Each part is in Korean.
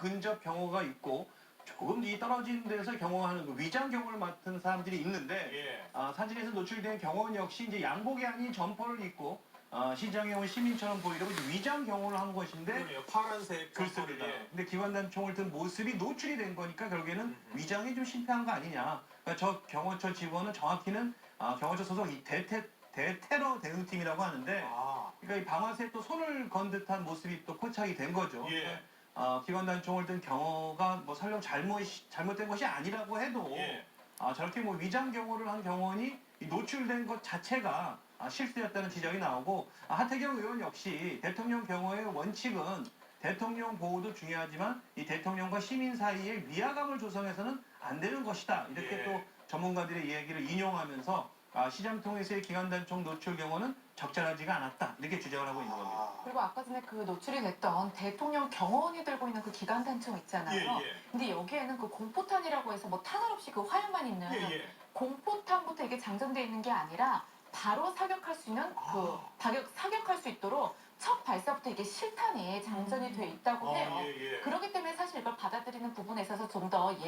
근접 경호가 있고 조금 이 떨어진 데서 경호하는 그 위장 경호를 맡은 사람들이 있는데 예. 아, 사진에서 노출된 경호원 역시 이제 양복이 아닌 점퍼를 입고 아, 시장에 온 시민처럼 보이려고 이제 위장 경호를 한 것인데 그러네요. 파란색. 점퍼를, 예. 근데 기관단 총을 든 모습이 노출이 된 거니까 결국에는. 위장이 좀 실패한 거 아니냐. 그러니까 저 경호처 직원은 정확히는 아, 경호처 소속 이 대테, 대테러 대응팀이라고 하는데 아, 그러니까 이 방아쇠에 또 손을 건 듯한 모습이 또 포착이 된 거죠. 예. 아, 기관단총을 든 경호가 뭐 설령 잘못 잘못된 것이 아니라고 해도 예. 아, 저렇게 뭐 위장 경호를 한 경호원이 이 노출된 것 자체가 아, 실수였다는 지적이 나오고 아, 하태경 의원 역시 대통령 경호의 원칙은 대통령 보호도 중요하지만 이 대통령과 시민 사이의 위화감을 조성해서는 안 되는 것이다 이렇게 예. 또 전문가들의 이야기를 인용하면서 아, 시장 통해서의 기관단총 노출 경호는 적절하지가 않았다 이렇게 주장을 하고 있는 겁니다. 아. 그리고 아까 전에 그 노출이 됐던 대통령 경호원이 들고 있는 그 기관 단총 있잖아요. 예, 예. 근데 여기에는 그 공포탄이라고 해서 뭐 탄알 없이 그 화염만 있는 예, 예. 공포탄부터 이게 장전돼 있는 게 아니라 바로 사격할 수 있는 그 아. 사격 사격할 수 있도록 첫 발사부터 이게 실탄이 장전이 돼 있다고 아, 해요. 예, 예. 그렇기 때문에 사실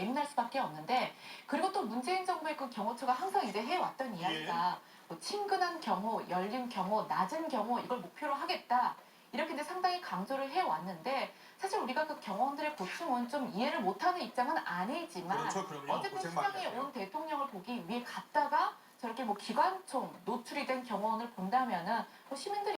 예민할 수밖에 없는데 그리고 또 문재인 정부의 그 경호처가 항상 이제 해왔던 이야기가 뭐 친근한 경호, 열린 경호, 낮은 경호 이걸 목표로 하겠다 이렇게 이제 상당히 강조를 해왔는데 사실 우리가 그 경호원들의 고충은 좀 이해를 못하는 입장은 아니지만 그렇죠, 그럼요. 어쨌든 고생 시장에 많겠네요. 온 대통령을 보기 위해 갔다가 저렇게 뭐 기관총 노출이 된 경호원을 본다면은 뭐 시민들이